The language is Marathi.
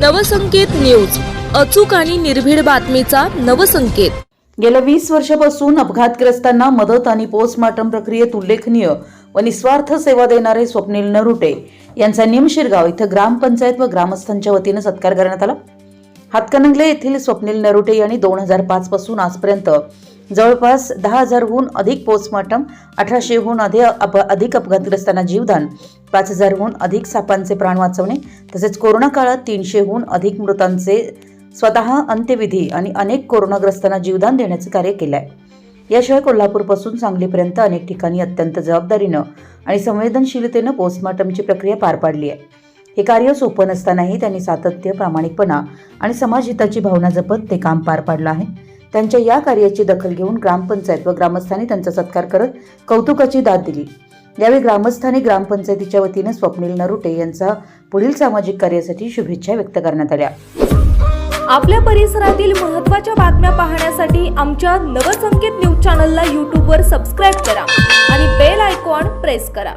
नवसंकेत न्यूज. अचूक आणि निर्भीड बातमीचा नवसंकेत. गेल्या वीस वर्षापासून अपघातग्रस्तांना मदत आणि पोस्टमॉर्टम प्रक्रियेत उल्लेखनीय व निस्वार्थ सेवा देणारे स्वप्नील नरुटे यांचा निमशिरगाव इथं ग्रामपंचायत व ग्रामस्थांच्या वतीनं सत्कार करण्यात आला. हातकणंगले येथील स्वप्नील नरुटे यांनी दोन हजार पाच पासून आजपर्यंत जवळपास दहा हजारहून अधिक पोस्टमॉर्टम अठराशेहून अधिक अप अधिक अपघातग्रस्तांना जीवदान पाच हजारहून अधिक सापांचे प्राण वाचवणे तसेच कोरोना काळात तीनशेहून अधिक मृतांचे स्वतः अंत्यविधी आणि अनेक कोरोनाग्रस्तांना जीवदान देण्याचे कार्य केले आहे याशिवाय कोल्हापूरपासून सांगलीपर्यंत अनेक ठिकाणी अत्यंत जबाबदारीनं आणि संवेदनशीलतेनं पोस्टमॉर्टमची प्रक्रिया पार पाडली आहे हे कार्य सोपं नसतानाही त्यांनी सातत्य प्रामाणिकपणा आणि समाजहिताची भावना जपत ते काम पार पाडलं आहे. त्यांच्या या कार्याची दखल घेऊन ग्रामपंचायत व ग्रामस्थांनी त्यांचा सत्कार करत कौतुकाची दाद दिली. यावेळी ग्रामस्थांनी ग्रामपंचायतीच्या वतीने स्वप्नील नरुटे यांचा पुढील सामाजिक कार्यासाठी शुभेच्छा व्यक्त करण्यात आल्या. आपल्या परिसरातील महत्त्वाच्या बातम्या पाहण्यासाठी आमच्या नवसंकेत न्यूज चॅनलला यूट्यूबवर सबस्क्राईब करा आणि बेल आयकॉन प्रेस करा.